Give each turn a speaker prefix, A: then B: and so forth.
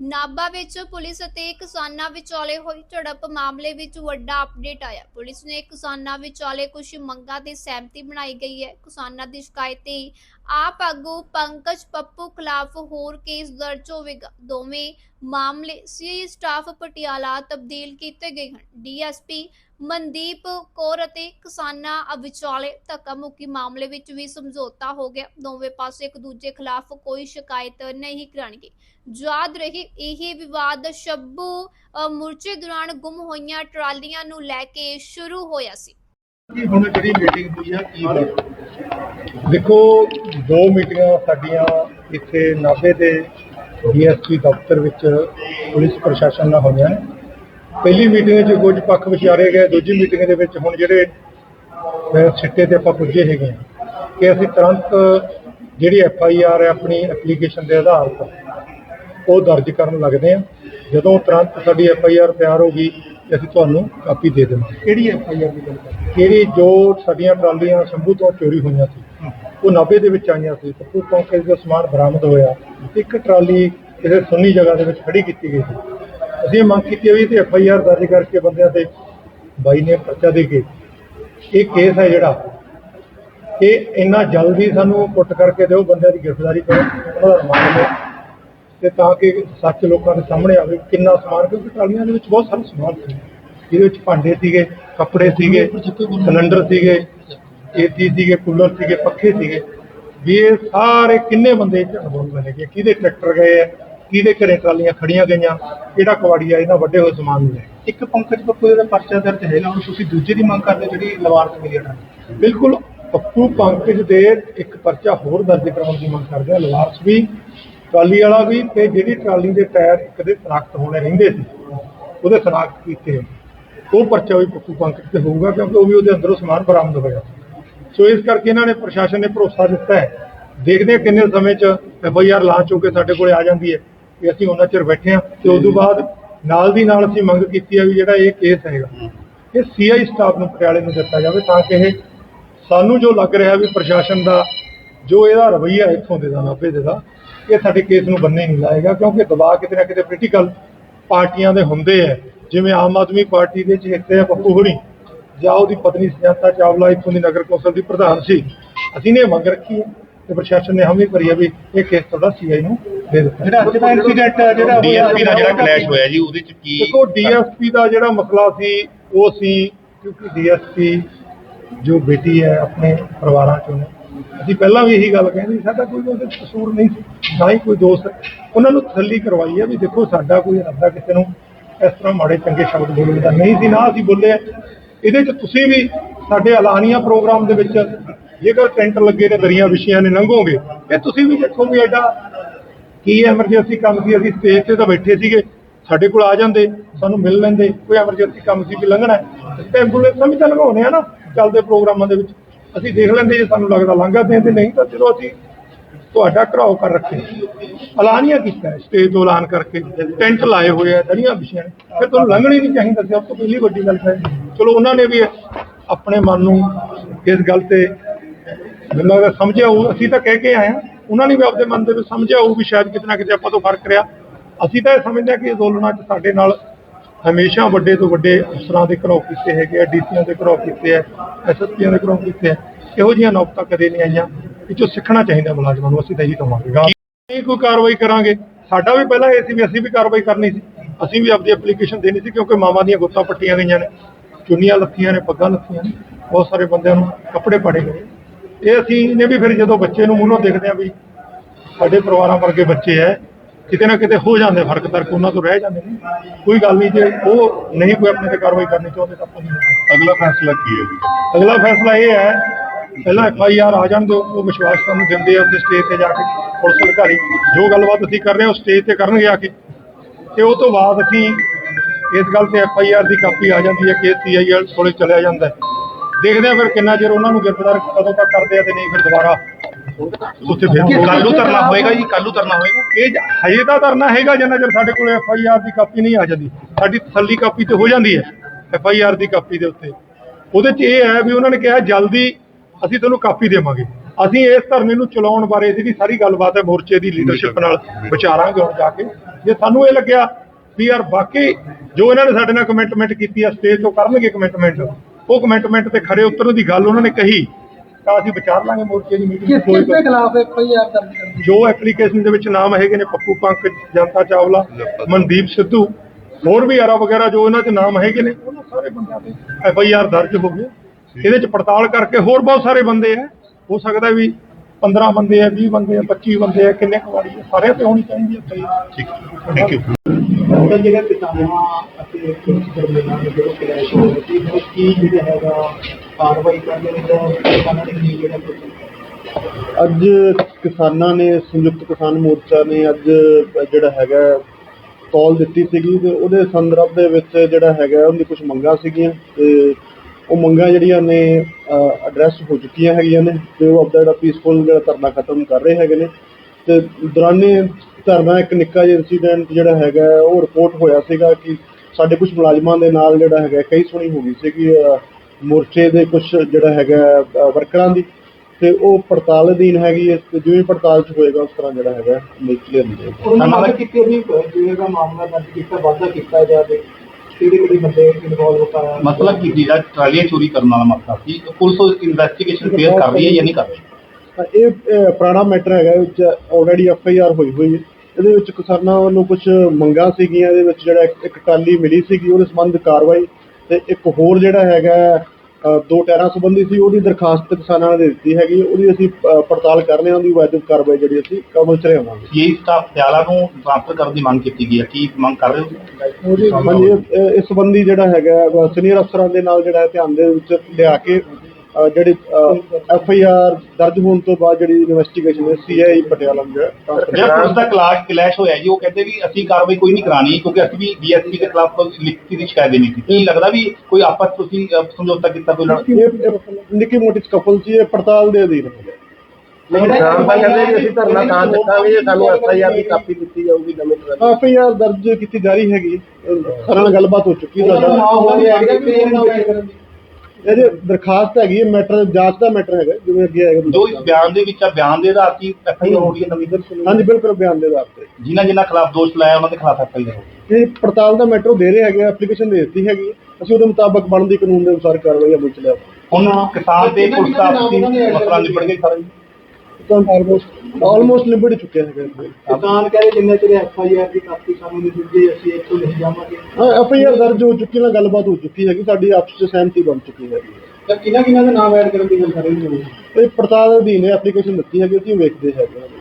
A: ਨਾਭਾ ਵਿੱਚ ਪੁਲਿਸ ਅਤੇ ਕਿਸਾਨਾਂ ਵਿਚਾਲੇ ਹੋਈ ਝੜਪ ਮਾਮਲੇ ਵਿੱਚ ਵੱਡਾ ਅਪਡੇਟ ਆਇਆ। ਪੁਲਿਸ ਨੇ ਕਿਸਾਨਾਂ ਵਿਚਾਲੇ ਕੁਝ ਮੰਗਾਂ ਤੇ ਸਹਿਮਤੀ ਬਣਾਈ ਗਈ ਹੈ। ਕਿਸਾਨਾਂ ਦੀ ਸ਼ਿਕਾਇਤ ਤੇ ਆਪ ਆਗੂ ਪੰਕਜ ਪੱਪੂ ਖਿਲਾਫ ਹੋਰ ਕੇਸ ਦਰਜ ਹੋਵੇਗਾ। ਦੋਵੇਂ ਮਾਮਲੇ ਸੀ ਸਟਾਫ ਪਟਿਆਲਾ ਤਬਦੀਲ ਕੀਤੇ ਗਏ ਹਨ। ਡੀਐਸਪੀ ਮਨਦੀਪ ਕੌਰ ਅਤੇ ਕਿਸਾਨਾਂ ਵਿਚਾਲੇ ਧੱਕਾ ਮਾਮਲੇ ਵਿੱਚ ਵੀ ਸਮਝੌਤਾ ਹੋ ਗਿਆ। ਦੋਵੇਂ ਪਾਸੇ ਇੱਕ ਦੂਜੇ ਖਿਲਾਫ ਕੋਈ ਸ਼ਿਕਾਇਤ ਨਹੀਂ ਕਰਨਗੇ। ਯਾਦ ਰਹੇ, ਇਹ ਵਿਵਾਦ ਸ਼ੱਬੂ ਮੁਰਚੇ ਦੌਰਾਨ ਗੁੰਮ ਹੋਈਆਂ ਟਰਾਲੀਆਂ ਨੂੰ ਲੈ ਕੇ ਸ਼ੁਰੂ ਹੋਇਆ ਸੀ।
B: ਕੀ ਹੁਣ ਜਿਹੜੀ ਮੀਟਿੰਗ ਹੋਈ ਆ, ਕੀ ਹੋਇਆ? ਦੇਖੋ, ਦੋ ਮੀਟਿੰਗਾਂ ਸਾਡੀਆਂ ਇੱਥੇ ਨਾਭੇ ਦੇ ਡੀਐਸਪੀ ਦਫ਼ਤਰ ਵਿੱਚ ਪੁਲਿਸ ਪ੍ਰਸ਼ਾਸਨ ਨਾਲ ਹੋਈਆਂ ਨੇ। ਪਹਿਲੀ ਮੀਟਿੰਗ 'ਚ ਕੁਝ ਪੱਖ ਵਿਚਾਰੇ ਗਏ ਦੂਜੀ ਮੀਟਿੰਗ ਦੇ ਵਿੱਚ ਹੁਣ ਜਿਹੜੇ ਸਿੱਟੇ ਤੇ ਆਪਾਂ ਪੁੱਜੇ ਹੈਗੇ ਕਿ ਅਸੀਂ ਤੁਰੰਤ ਜਿਹੜੀ ਐਫ ਆਈ ਆਰ ਹੈ ਆਪਣੀ ਐਪਲੀਕੇਸ਼ਨ ਦੇ ਆਧਾਰ ਤੇ ਉਹ ਦਰਜ ਕਰਨ ਲੱਗਦੇ ਆ ਜਦੋਂ ਤੁਰੰਤ ਸਾਡੀ ਐਫ ਆਈ ਆਰ ਤਿਆਰ ਹੋ ਗਈ ਤੇ ਅਸੀਂ ਤੁਹਾਨੂੰ ਕਾਪੀ ਦੇ ਦੇਵਾਂਗੇ। ਕਿਹੜੀ ਐਫ ਆਈ ਆਰ ਦੀ ਗੱਲ ਕਰਦੇ ਕਿਹੜੀ ਜੋ ਸਾਡੀਆਂ ਟਰਾਲੀਆਂ ਸ਼ੰਭੂ ਤੋਂ ਚੋਰੀ ਹੋਈਆਂ ਸੀ ਉਹ ਨਾਭੇ ਦੇ ਵਿੱਚ ਆਈਆਂ ਸੀ ਪੱਪੂ ਚੌਂਕੇ ਦਾ ਸਮਾਨ ਬਰਾਮਦ ਹੋਇਆ। ਇੱਕ ਟਰਾਲੀ ਕਿਸੇ ਸੁੰਨੀ ਜਗ੍ਹਾ ਦੇ ਵਿੱਚ ਖੜੀ ਕੀਤੀ ਗਈ ਸੀ। ਅਸੀਂ ਮੰਗ ਕੀਤੀ ਹੋਈ ਤੇ ਐਫ ਆਈ ਆਰ ਦਰਜ ਕਰਕੇ ਬੰਦਿਆਂ ਤੇ ਬਾਈ ਨੇ ਪਰਚਾ ਦੇ ਕੇ ਇਹ ਕੇਸ ਹੈ ਜਿਹੜਾ, ਇਹ ਇੰਨਾ ਜਲਦੀ ਸਾਨੂੰ ਪੁੱਟ ਕਰਕੇ ਦਿਓ, ਬੰਦਿਆਂ ਦੀ ਗ੍ਰਿਫਤਾਰੀ ਕਰੋ, ਉਹਨਾਂ ਦਾ ਰਿਮਾਂਡ ਲਓ ਤੇ ਤਾਂ ਕਿ ਸੱਚ ਲੋਕਾਂ ਦੇ ਸਾਹਮਣੇ ਆਵੇ ਕਿੰਨਾ ਸਮਾਨ, ਕਿਉਂਕਿ ਟਰਾਲੀਆਂ ਦੇ ਵਿੱਚ ਬਹੁਤ ਸਾਰਾ ਸਮਾਨ ਸੀ। ਜਿਹਦੇ ਵਿੱਚ ਭਾਂਡੇ ਸੀਗੇ, ਕੱਪੜੇ ਸੀਗੇ, ਸਿਲੰਡਰ ਸੀਗੇ, ਏਸੀ ਸੀਗੇ, ਕੂਲਰ ਸੀਗੇ, ਪੱਖੇ ਸੀਗੇ। ਵੀ ਇਹ ਸਾਰੇ ਕਿੰਨੇ ਬੰਦੇ ਚ ਅਨੁਭਵ ਮਿਲੇਗੇ ਕਿਹਦੇ ਟਰੈਕਟਰ ਗਏ ਆ ਕਿਹਦੇ ਘਰੇ ਟਰਾਲੀਆਂ ਖੜੀਆਂ ਗਈਆਂ, ਕਿਹੜਾ ਕਵਾੜੀਆ ਇਹਨਾਂ ਵੱਡੇ ਹੋਏ ਸਮਾਨ ਨੂੰ ਲੈ ਕੇ।
C: ਇੱਕ ਪੰਕਜ ਪੱਪੂ ਦਾ ਪਰਚਾ ਦਰਜ ਹੈਗਾ ਹੁਣ ਤੁਸੀਂ ਦੂਜੇ ਦੀ ਮੰਗ ਕਰਦੇ ਹੋ, ਜਿਹੜੀ ਲਵਾਰਸ ਮਿਲੀ ਹੈ
B: ਬਿਲਕੁਲ ਪੱਪੂ ਪੰਕਜ ਦੇ ਇੱਕ ਪਰਚਾ ਹੋਰ ਦਰਜ ਕਰਾਉਣ ਦੀ ਮੰਗ ਕਰਦੇ ਆ। ਲਵਾਰਸ ਵੀ, ਟਰਾਲੀ ਵਾਲਾ ਵੀ ਤੇ ਜਿਹੜੀ ਟਰਾਲੀ ਦੇ ਟਾਇਰ ਇੱਕ ਦੇ ਸਨਾਖਤ ਹੋਣੇ ਰਹਿੰਦੇ ਸੀ, ਉਹਦੇ ਸਨਾਖਤ ਕੀਤੇ ਉਹ ਪਰਚਾ ਵੀ ਪੱਪੂ ਪੰਕਜ ਤੇ ਹੋਊਗਾ ਕਿਉਂਕਿ ਉਹ ਵੀ ਉਹਦੇ ਅੰਦਰੋਂ ਸਮਾਨ ਬਰਾਮਦ ਹੋਇਆ। ਸੋ ਇਸ ਕਰਕੇ ਇਹਨਾਂ ਨੇ ਪ੍ਰਸ਼ਾਸਨ ਨੇ ਭਰੋਸਾ ਦਿੱਤਾ ਹੈ। ਦੇਖਦੇ ਹਾਂ ਕਿੰਨੇ ਸਮੇਂ ਚ ਐਫ ਆਈ ਆਰ ਲਾਂਚ ਹੋ ਕੇ ਸਾਡੇ ਕੋਲੇ ਆ ਜਾਂਦੀ ਹੈ। ਕਿ ਅਸੀਂ ਉਹਨਾਂ ਚਿਰ ਬੈਠੇ ਹਾਂ ਤੇ ਉਸ ਤੋਂ ਬਾਅਦ ਨਾਲ ਦੀ ਨਾਲ ਅਸੀਂ ਮੰਗ ਕੀਤੀ ਹੈ ਵੀ ਜਿਹੜਾ ਇਹ ਕੇਸ ਹੈਗਾ ਇਹ ਸੀਆਈ ਸਟਾਫ ਨੂੰ ਪਟਿਆਲੇ ਨੂੰ ਦਿੱਤਾ ਜਾਵੇ ਤਾਂ ਕਿ ਇਹ ਸਾਨੂੰ ਜੋ ਲੱਗ ਰਿਹਾ ਵੀ ਪ੍ਰਸ਼ਾਸਨ ਦਾ ਜੋ ਇਹਦਾ ਰਵੱਈਆ ਇੱਥੋਂ ਦੇ ਦਾ ਨਾਭੇ ਦੇ ਦਾ ਇਹ ਸਾਡੇ ਕੇਸ ਨੂੰ ਬੰਨੇ ਨਹੀਂ ਲਾਏਗਾ ਕਿਉਂਕਿ ਦਬਾਅ ਕਿਤੇ ਨਾ ਕਿਤੇ ਪੋਲੀਟੀਕਲ ਪਾਰਟੀਆਂ ਦੇ ਹੁੰਦੇ ਆ। ਜਿਵੇਂ ਆਮ ਆਦਮੀ ਪਾਰਟੀ ਦੇ ਚਹੇਤੇ ਆ ਪੱਪੂ ਹੋਣੀ ਜਾਂ ਉਹਦੀ ਪਤਨੀ ਸੁਜਾਤਾ ਚਾਵਲਾ ਇੱਥੋਂ ਦੀ ਨਗਰ ਕੌਂਸਲ ਦੀ ਪ੍ਰਧਾਨ ਸੀ। ਅਸੀਂ ਨੇ ਮੰਗ ਰੱਖੀ ਹੈ। ਤੇ ਪ੍ਰਸ਼ਾਸਨ ਨੇ ਹਮੀ ਭਰੀ ਹੈ ਵੀ ਇਹ ਕੇਸ ਤੁਹਾਡਾ ਸੀਆਈ ਨੂੰ ਦੇ ਦਿੱਤਾ।
C: ਜਿਹੜਾ ਅੱਜ ਦਾ ਇਨਸੀਡੈਂਟ ਜਿਹੜਾ
D: ਡੀਐਸਪੀ ਦਾ ਜਿਹੜਾ ਕਲੈਸ਼ ਹੋਇਆ ਜੀ ਉਹਦੇ ਚ ਕੀ
B: ਦੇਖੋ ਡੀਐਸਪੀ ਦਾ ਜਿਹੜਾ ਮਸਲਾ ਸੀ ਉਹ ਸੀ ਕਿਉਂਕਿ ਡੀਐਸਪੀ ਜੋ ਬੇਟੀ ਹੈ ਆਪਣੇ ਪਰਿਵਾਰਾਂ ਚੋਂ ਅਸੀਂ ਪਹਿਲਾਂ ਵੀ ਇਹੀ ਗੱਲ ਕਹਿੰਦੇ ਸਾਡਾ ਕੋਈ ਉਹਦੇ ਕਸੂਰ ਨਹੀਂ ਸੀ ਨਾ ਹੀ ਕੋਈ ਦੋਸਤ ਉਹਨਾਂ ਨੂੰ ਤਸੱਲੀ ਕਰਵਾਈ ਹੈ ਵੀ ਦੇਖੋ ਸਾਡਾ ਕੋਈ ਇਰਾਦਾ ਕਿਸੇ ਨੂੰ ਇਸ ਤਰ੍ਹਾਂ ਮਾੜੇ ਚੰਗੇ ਸ਼ਬਦ ਬੋਲਣ ਦਾ ਨਹੀਂ ਸੀ ਨਾ ਅਸੀਂ ਬੋਲੇ। ਇਹਦੇ 'ਚ ਤੁਸੀਂ ਵੀ ਸਾਡੇ ਐਲਾਨੀਆਂ ਪ੍ਰੋਗਰਾਮ ਦੇ ਵਿੱਚ ਜੇਕਰ ਟੈਂਟ ਲੱਗੇ ਨੇ ਦਰੀਆਂ ਵਿਛੀਆਂ ਨੇ, ਲੰਘੋਗੇ ਇਹ ਤੁਸੀਂ ਵੀ ਦੇਖੋ ਵੀ ਐਡਾ ਕੀ ਐਮਰਜੈਂਸੀ ਕੰਮ ਸੀ। ਅਸੀਂ ਸਟੇਜ ਤੇ ਤਾਂ ਬੈਠੇ ਸੀਗੇ, ਸਾਡੇ ਕੋਲ ਆ ਜਾਂਦੇ, ਸਾਨੂੰ ਮਿਲ ਲੈਂਦੇ, ਕੋਈ ਐਮਰਜੈਂਸੀ ਕੰਮ ਸੀ ਵੀ ਲੰਘਣਾ ਹੈ। ਅਸੀਂ ਐਂਬੂਲੈਂਸਾਂ ਵੀ ਤਾਂ ਲੰਘਾਉਂਦੇ ਆ ਨਾ, ਚੱਲਦੇ ਪ੍ਰੋਗਰਾਮਾਂ ਦੇ ਵਿੱਚ। ਅਸੀਂ ਦੇਖ ਲੈਂਦੇ ਜੇ ਸਾਨੂੰ ਲੱਗਦਾ ਲੰਘਾ ਦੇ ਤੇ ਨਹੀਂ ਤਾਂ ਚਲੋ ਅਸੀਂ ਤੁਹਾਡਾ ਘਰਾਓ ਕਰ ਰੱਖੇ। ਐਲਾਨੀਆਂ ਕੀਤਾ ਸਟੇਜ ਤੋਂ ਐਲਾਨ ਕਰਕੇ। ਟੈਂਟ ਲਾਏ ਹੋਏ ਆ, ਦਰੀਆਂ ਵਿਛੀਆਂ ਨੇ। ਫਿਰ ਤੁਹਾਨੂੰ ਲੰਘਣੀ ਨਹੀਂ ਚਾਹੀਦਾ ਸੀ ਸਭ ਤੋਂ ਪਹਿਲੀ ਵੱਡੀ ਗੱਲ ਹੈ ਚਲੋ ਉਹਨਾਂ ਨੇ ਵੀ ਆਪਣੇ ਮਨ ਨੂੰ ਇਸ ਗੱਲ ਤੇ ਮੈਨੂੰ ਲੱਗਦਾ ਸਮਝਿਆ ਉਹ ਅਸੀਂ ਤਾਂ ਕਹਿ ਕੇ ਆਏ ਹਾਂ। ਉਹਨਾਂ ਨੇ ਵੀ ਆਪਦੇ ਮਨ ਦੇ ਵਿੱਚ ਸਮਝਿਆ ਉਹ ਵੀ ਸ਼ਾਇਦ ਕਿਤੇ ਨਾ ਕਿਤੇ ਆਪਾਂ ਤੋਂ ਫ਼ਰਕ ਰਿਹਾ। ਅਸੀਂ ਤਾਂ ਇਹ ਸਮਝਦੇ ਹਾਂ ਕਿ ਅੰਦੋਲਨਾਂ 'ਚ ਸਾਡੇ ਨਾਲ ਹਮੇਸ਼ਾ ਵੱਡੇ ਤੋਂ ਵੱਡੇ ਅਫਸਰਾਂ ਦੇ ਘਰੋਂ ਕੀਤੇ ਹੈਗੇ ਆ, ਡੀਸੀਆਂ ਦੇ ਘਰੋਂ ਕੀਤੇ ਆ, ਐਸਐਸਪੀਆਂ ਦੇ ਘਰੋਂ ਕੀਤੇ ਆ। ਇਹੋ ਜਿਹੀਆਂ ਨੌਬਤਾਂ ਕਦੇ ਨਹੀਂ ਆਈਆਂ। ਇਹ 'ਚੋਂ ਸਿੱਖਣਾ ਚਾਹੀਦਾ ਮੁਲਾਜ਼ਮਾਂ ਨੂੰ, ਅਸੀਂ ਤਾਂ ਇਹੀ ਕਹਾਂਗੇ। ਗਾ ਨਹੀਂ ਕੋਈ ਕਾਰਵਾਈ ਕਰਾਂਗੇ। ਸਾਡਾ ਵੀ ਪਹਿਲਾਂ ਇਹ ਸੀ ਵੀ ਅਸੀਂ ਵੀ ਕਾਰਵਾਈ ਕਰਨੀ ਸੀ। ਅਸੀਂ ਵੀ ਆਪਣੀ ਐਪਲੀਕੇਸ਼ਨ ਦੇਣੀ ਸੀ ਕਿਉਂਕਿ ਮਾਵਾਂ ਦੀਆਂ ਗੁੱਤਾਂ ਪੱਟੀਆਂ ਗਈਆਂ ਨੇ। ਚੁੰਨੀਆਂ ਲੱਥੀਆਂ ਨੇ, ਪੱਗਾਂ ਲੱਥੀਆਂ ਨੇ। ਬਹੁਤ ਸਾਰੇ ਬੰਦਿਆਂ ਨੂੰ ਕੱਪੜੇ ਪਾੜੇ ਗਏ। ਇਹ ਅਸੀਂ ਨੇ ਵੀ ਫਿਰ ਜਦੋਂ ਬੱਚੇ ਨੂੰ ਮੂੰਹੋਂ ਦੇਖਦੇ ਆ ਵੀ ਸਾਡੇ ਪਰਿਵਾਰਾਂ ਵਰਗੇ ਬੱਚੇ ਐ ਕਿਤੇ ਨਾ ਕਿਤੇ ਹੋ ਜਾਂਦੇ ਫ਼ਰਕ ਤਰਕ ਉਹਨਾਂ ਤੋਂ ਰਹਿ ਜਾਂਦੇ ਨੇ। ਕੋਈ ਗੱਲ ਨਹੀਂ ਜੇ ਉਹ ਨਹੀਂ ਕੋਈ ਆਪਣੇ ਤੇ ਕਾਰਵਾਈ ਕਰਨੀ ਚਾਹੁੰਦੇ ਤਾਂ ਆਪਾਂ ਨਹੀਂ
D: ਅਗਲਾ ਫੈਸਲਾ ਕੀ ਹੈ ਜੀ?
B: ਅਗਲਾ ਫੈਸਲਾ ਇਹ ਹੈ ਪਹਿਲਾਂ ਐਫ ਆਈ ਆਰ ਆ ਜਾਣ ਦਿਓ ਉਹ ਵਿਸ਼ਵਾਸ ਸਾਨੂੰ ਦਿੰਦੇ ਆ ਉੱਥੇ ਸਟੇਜ ਤੇ ਜਾ ਕੇ ਪੁਲਿਸ ਅਧਿਕਾਰੀ ਜੋ ਗੱਲਬਾਤ ਅਸੀਂ ਕਰ ਰਹੇ ਹਾਂ ਉਹ ਸਟੇਜ ਤੇ ਕਰਨਗੇ ਆ ਕੇ। ਤੇ ਉਹ ਤੋਂ ਬਾਅਦ ਅਸੀਂ ਇਸ ਗੱਲ ਤੇ ਐਫ ਆਈ ਆਰ ਦੀ ਕਾਪੀ ਆ ਜਾਂਦੀ ਹੈ ਕੇਸ ਸੀ ਆਈ ਆਰ ਕੋਲੇ ਚਲਿਆ ਜਾਂਦਾ ਹੈ। ਦੇਖਦੇ ਆ ਫਿਰ ਕਿੰਨਾ ਚਿਰ ਉਹਨਾਂ ਨੂੰ ਗ੍ਰਿਫਤਾਰ ਕਦੋਂ ਤੱਕ ਕਰਦੇ ਆ ਤੇ ਨਹੀਂ ਫਿਰ ਦੁਬਾਰਾ ਉੱਥੇ ਫਿਰ
D: ਕੱਲ ਧਰਨਾ ਹੋਏਗਾ ਜੀ ਕੱਲ ਧਰਨਾ ਹੋਏਗਾ।
B: ਇਹ ਜ- ਹਜੇ ਤਾਂ ਧਰਨਾ ਹੈਗਾ ਜਿੰਨਾ ਚਿਰ ਸਾਡੇ ਕੋਲ ਐਫ ਆਈ ਆਰ ਦੀ ਕਾਪੀ ਨਹੀਂ ਆ ਜਾਂਦੀ। ਸਾਡੀ ਤਸੱਲੀ ਕਾਪੀ ਤੇ ਹੋ ਜਾਂਦੀ ਹੈ ਐਫ ਆਈ ਆਰ ਦੀ ਕਾਪੀ ਦੇ ਉੱਤੇ। ਉਹਦੇ 'ਚ ਇਹ ਹੈ ਵੀ ਉਹਨਾਂ ਨੇ ਕਿਹਾ ਜਲਦੀ ਅਸੀਂ ਤੁਹਾਨੂੰ ਕਾਪੀ ਦੇਵਾਂਗੇ। ਅਸੀਂ ਇਸ ਧਰਨੇ ਨੂੰ ਚਲਾਉਣ ਬਾਰੇ ਜਿਹੜੀ ਸਾਰੀ ਗੱਲਬਾਤ ਹੈ ਮੋਰਚੇ ਦੀ ਲੀਡਰਸ਼ਿਪ ਨਾਲ ਵਿਚਾਰਾਂਗੇ ਹੁਣ ਜਾ ਕੇ। ਜੇ ਸਾਨੂੰ ਇਹ ਲੱਗਿਆ ਵੀ ਯਾਰ ਬਾਕੀ ਜੋ ਇਹਨਾਂ ਨੇ ਸਾਡੇ ਨਾਲ ਕਮਿਟਮੈਂਟ ਕੀਤੀ ਆ ਸਟੇਜ ਤੋਂ ਕਰਨਗੇ ਕਮਿਟਮੈਂਟ ਉਹ ਕਮਿਟਮੈਂਟ ਤੇ ਖਰੇ ਉਤਰਨ ਦੀ ਗੱਲ ਉਹਨਾਂ ਨੇ ਕਹੀ ਤਾਂ ਅਸੀਂ ਵਿਚਾਰ ਲਾਂਗੇ ਮੋਰਚੇ ਦੀ ਮੀਟਿੰਗ ਕੋਈ
C: ਖਿਲਾਫ ਐਫ ਆਈ ਆਰ ਦਰਜ ਕਰਨ
B: ਜੋ ਐਪਲੀਕੇਸ਼ਨ ਦੇ ਵਿੱਚ ਨਾਮ ਹੈਗੇ ਨੇ ਪੱਪੂ ਪੰਕਜ ਜਨਤਾ ਚਾਵਲਾ ਮਨਦੀਪ ਸਿੱਧੂ ਹੋਰ ਵੀ ਆਰਾ ਵਗੈਰਾ ਜੋ ਇਹਨਾਂ 'ਚ ਨਾਮ ਹੈਗੇ ਨੇ ਉਹਨਾਂ ਸਾਰੇ ਬੰਦਿਆਂ ਤੇ ਐਫ ਆਈ ਆਰ ਦਰਜ ਹੋ ਗਈ ਇਹਦੇ 'ਚ ਪੜਤਾਲ ਕਰਕੇ ਹੋਰ ਬਹੁਤ ਸਾਰੇ ਬੰਦੇ ਆ ਹੋ ਸਕਦਾ ਵੀ 15 ਬੰਦੇ ਆ 20 ਬੰਦੇ ਆ 25 ਬੰਦੇ ਆ ਕਿੰਨੇ ਕੁਵਾੜੀ ਆ ਸਾਰੇ ਤੇ ਹੋਣੀ ਚਾਹੀਦੀ ਹੈ
D: ਠੀਕ ਥੈਂਕ ਯੂ
C: ਤਾਂ ਜਿਹੜਾ ਕਿਸਾਨਾਂ ਅਤੇ ਪੁਲਿਸ ਦਰਮਿਆਨ ਜਿਹੜਾ ਕਲੈਸ਼ ਹੋਇਆ ਸੀ ਉਹ ਕੀ ਜਿਹੜਾ ਹੈਗਾ ਕਾਰਵਾਈ ਕਰਦੇ ਨੇ ਕਿਸਾਨਾਂ ਜਿਹੜਾ
E: ਅੱਜ ਕਿਸਾਨਾਂ ਨੇ ਸੰਯੁਕਤ ਕਿਸਾਨ ਮੋਰਚਾ ਨੇ ਅੱਜ ਜਿਹੜਾ ਹੈਗਾ ਕਾਲ ਦਿੱਤੀ ਸੀਗੀ ਤੇ ਉਹਦੇ ਸੰਦਰਭ ਦੇ ਵਿੱਚ ਜਿਹੜਾ ਹੈਗਾ ਉਹਦੀ ਕੁਝ ਮੰਗਾਂ ਸੀਗੀਆਂ ਤੇ ਉਹ ਮੰਗਾਂ ਜਿਹੜੀਆਂ ਨੇ ਐਡਰੈਸ ਹੋ ਚੁੱਕੀਆਂ ਹੈਗੀਆਂ ਨੇ ਤੇ ਉਹ ਆਪਦਾ ਜਿਹੜਾ ਪੀਸਫੁਲ ਜਿਹੜਾ ਧਰਨਾ ਖਤਮ ਕਰ ਰਹੇ ਹੈਗੇ ਨੇ। ਤੇ ਦੌਰਾਨੇ ਧਰਨਾ ਇੱਕ ਨਿੱਕਾ ਜਿਹਾ ਇਨਸੀਡੈਂਟ ਜਿਹੜਾ ਹੈਗਾ ਉਹ ਰਿਪੋਰਟ ਹੋਇਆ ਸੀਗਾ ਕਿ ਸਾਡੇ ਕੁਝ ਮੁਲਾਜ਼ਮਾਂ ਦੇ ਨਾਲ ਜਿਹੜਾ ਹੈਗਾ ਕਈ ਸੁਣੀ ਹੋ ਗਈ ਸੀਗੀ ਅਹ, ਮੋਰਚੇ ਦੇ ਕੁਝ ਜਿਹੜਾ ਹੈਗਾ ਵਰਕਰਾਂ ਦੀ। ਤੇ ਉਹ ਪੜਤਾਲ ਅਧੀਨ ਹੈਗੀ ਹੈ ਤੇ ਜਿਵੇਂ ਪੜਤਾਲ ਚ ਹੋਏਗਾ ਉਸ ਤਰ੍ਹਾਂ ਜਿਹੜਾ ਹੈਗਾ ਕਲੀਅਰ ਹੋ ਜਾਏਗਾ
C: ਉਹਨਾਂ ਵੀ ਜਿਵੇਂ ਮਾਮਲਾ ਦਰਜ ਕੀਤਾ ਵਾਧਾ ਕੀਤਾ ਜਾਵੇ ਕਿਹੜੇ ਕਿਹੜੇ ਬੰਦੇ ਇਨਵੋਲਵ ਕਰ
D: ਮਸਲਾ ਕੀ ਜਿਹੜਾ ਟਰਾਲੀਆਂ ਚੋਰੀ ਕਰਨ ਵਾਲਾ ਮਸਲਾ ਸੀ ਪੁਲਿਸ ਇਨਵੈਸਟੀਗੇਸ਼ਨ ਫੇਰ ਕਰ ਰਹੀ ਹੈ ਜਾਂ ਨਹੀਂ ਕਰ ਰਹੀ?
E: ਇਹ ਅਹ, ਪੁਰਾਣਾ ਮੈਟਰ ਹੈਗਾ ਇਹ ਵਿੱਚ ਆਲਰੇਡੀ ਐਫ ਆਈ ਆਰ ਹੋਈ ਹੋਈ ਹੈ। ਇਹਦੇ ਵਿੱਚ ਕਿਸਾਨਾਂ ਵੱਲੋਂ ਕੁਝ ਮੰਗਾਂ ਸੀਗੀਆਂ ਇਹਦੇ ਵਿੱਚ ਜਿਹੜਾ ਇੱਕ- ਇੱਕ ਟਰਾਲੀ ਮਿਲੀ ਸੀਗੀ ਉਹਦੇ ਸੰਬੰਧ ਕਾਰਵਾਈ ਤੇ ਇੱਕ ਹੋਰ ਜਿਹੜਾ ਹੈਗਾ ਦੋ ਟਾਇਰਾਂ ਸੰਬੰਧੀ ਸੀ ਉਹਦੀ ਦਰਖਾਸਤ ਕਿਸਾਨਾਂ ਨੇ ਦਿੱਤੀ ਹੈਗੀ ਉਹਦੀ ਅਸੀਂ ਪੜਤਾਲ ਕਰ ਰਹੇ ਹਾਂ ਉਹਦੀ ਵਾਜਬ ਕਾਰਵਾਈ ਜਿਹੜੀ ਅਸੀਂ ਕਮਲ ਚ ਲਿਆਵਾਂਗੇ।
D: ਇਹ ਸਟਾਫ ਪਟਿਆਲਾ ਨੂੰ ਟ੍ਰਾਂਸਫਰ ਕਰਨ ਦੀ ਮੰਗ ਕੀਤੀ ਗਈ ਹੈ? ਕੀ ਮੰਗ ਕਰ ਰਹੇ ਹੋ?
E: ਹਾਂਜੀ ਇਸ ਸੰਬੰਧੀ ਜਿਹੜਾ ਹੈਗਾ ਸੀਨੀਅਰ ਅਫਸਰਾਂ ਦੇ ਨਾਲ ਜਿਹੜਾ ਹੈ ਧਿਆਨ ਦੇ ਵਿੱਚ ਲਿਆ ਕੇ ਜਿਹੜੀ ਐਫ ਆਈ ਆਰ ਦਰਜ ਹੋਣ ਤੋਂ ਬਾਅਦ ਜਿਹੜੀ ਇਨਵੈਸਟੀਗੇਸ਼ਨ ਹੈ ਸੀ ਆਈ ਪਟਿਆਲਾ ਨੂੰ ਜਿਹੜਾ
D: ਪੁਲਿਸ ਦਾ ਕਲਾਸ਼ ਕਲੈਸ਼ ਹੋਇਆ ਜੀ ਉਹ ਕਹਿੰਦੇ ਵੀ ਅਸੀਂ ਕਾਰਵਾਈ ਕੋਈ ਨਹੀਂ ਕਰਾਣੀ ਕਿਉਂਕਿ ਅਸੀਂ ਵੀ ਡੀਐਸਪੀ ਦੇ ਖਿਲਾਫ ਲਿਖਤੀ ਦੀ ਸ਼ਿਕਾਇਤ ਦੇਣੀ ਸੀ। ਲੱਗਦਾ ਵੀ ਕੋਈ ਆਪਸ ਤੁਸੀਂ ਸਮਝੌਤਾ ਕੀਤਾ ਕੋਈ ਲੜ
E: ਇਹ ਇਹ ਨਿੱਕੀ ਮੋਟੀ ਕਪਲ ਸੀ ਇਹ ਪੜਤਾਲ ਦੇ ਅਧੀਨ ਹੈਗਾ
C: ਕਿਸਾਨ ਤਾਂ ਕਹਿੰਦੇ ਵੀ ਅਸੀਂ ਧਰਨਾ ਤਾਂ ਦਿੱਤਾਂਗੇ ਜੇ ਸਾਨੂੰ ਐਫ ਆਈ ਆਰ ਦੀ ਕਾਪੀ ਦਿੱਤੀ ਜਾਊਗੀ ਨਵੇਂ ਤਰ੍ਹਾਂ
E: ਐਫ ਆਈ ਆਰ ਦਰਜ ਕੀਤੀ ਜਾ ਰਹੀ ਹੈਗੀ ਗੱਲਬਾਤ ਹੋ ਚੁੱਕੀ ਹੈ।
C: ਸਾਡਾ
E: ਸਾਡਾ
C: ਹੋਣਾ ਵੀ ਹੈਗਾ ਕਿ ਇਹਨਾਂ ਵਿੱਚ
E: ਇਹ ਜੇ ਦਰਖਾਸਤ ਹੈਗੀ ਹੈ ਮੈਟਰ ਜਾਂਚ ਦਾ ਮੈਟਰ ਹੈਗਾ ਜਿਵੇਂ ਅੱਗੇ ਆਏਗਾ
D: ਜੋ ਇਸ ਬਿਆਨ ਦੇ ਵਿੱਚ ਆ ਬਿਆਨ ਦੇ ਆਧਾਰ ਤੇ ਐਫਆਈਆਰ ਹੋ ਰਹੀ ਹੈ ਨਵੀਂ।
E: ਹਾਂਜੀ ਬਿਲਕੁਲ ਬਿਆਨ ਦੇ ਆਧਾਰ ਤੇ।
D: ਜਿਨ੍ਹਾਂ ਜਿਨ੍ਹਾਂ ਖਿਲਾਫ ਦੋਸ਼ ਲਾਇਆ ਉਹਨਾਂ ਦੇ ਖਿਲਾਫ ਐਫਆਈਆਰ ਹੋ
E: ਇਹ ਪੜਤਾਲ ਦਾ ਮੈਟਰ ਦੇ ਰਹੇ ਹੈਗੇ ਐਪਲੀਕੇਸ਼ਨ ਦੇ ਦਿੱਤੀ ਹੈਗੀ। ਅਸੀਂ ਉਹਦੇ ਮੁਤਾਬਕ ਬਣਦੀ ਕਾਨੂੰਨ ਦੇ ਅਨੁਸਾਰ ਕਾਰਵਾਈ ਅਮਲ ਚ ਲਿਆਵਾਂਗੇ।
D: ਹੁਣ ਕਿਸਾਨ ਤੇ ਪੁਲਿਸ ਦਾ ਆਪਸੀ ਮਸਲਾ ਨਿਬੜ ਗਿਆ ਸਾਰਾ ਜੀ।
E: ਤਾਂ ਆਲਮੋਸਟ ਆਲਮੋਸਟ ਨਿਬੜ ਹੀ ਚੁੱਕਿਆ ਹੈਗਾ ਇਹ।
C: ਕਿਸਾਨ ਕਹਿੰਦੇ ਜਿੰਨੇ ਚਿਰ ਐਫ ਆਈ ਆਰ ਦੀ ਕਾਪੀ ਸਾਨੂੰ ਨਹੀਂ ਦਿੰਦੇ ਅਸੀਂ ਇੱਥੋਂ ਨਹੀਂ ਜਾਵਾਂਗੇ
E: ਹਾਂ ਐਫ ਆਈ ਆਰ ਦਰਜ ਹੋ ਚੁੱਕੀ ਨਾਲ ਗੱਲਬਾਤ ਹੋ ਚੁੱਕੀ ਹੈਗੀ ਸਾਡੀ ਆਪਸ ਚ ਸਹਿਮਤੀ ਬਣ ਚੁੱਕੀ ਹੈਗੀ
C: ਤਾਂ ਕਿਹਨਾਂ ਕਿਹਨਾਂ ਦਾ ਨਾਮ ਐਡ ਕਰਨ ਦੀ ਗੱਲ ਕਰ ਰਹੇ ਹੋ
E: ਇਹ ਪੜਤਾਲ ਅਧੀਨ ਐਪਲੀਕੇਸ਼ਨ ਦਿੱਤੀ ਹੈਗੀ ਉਹ ਵੇਖਦੇ ਹੈਗੇ ਹਾਂ।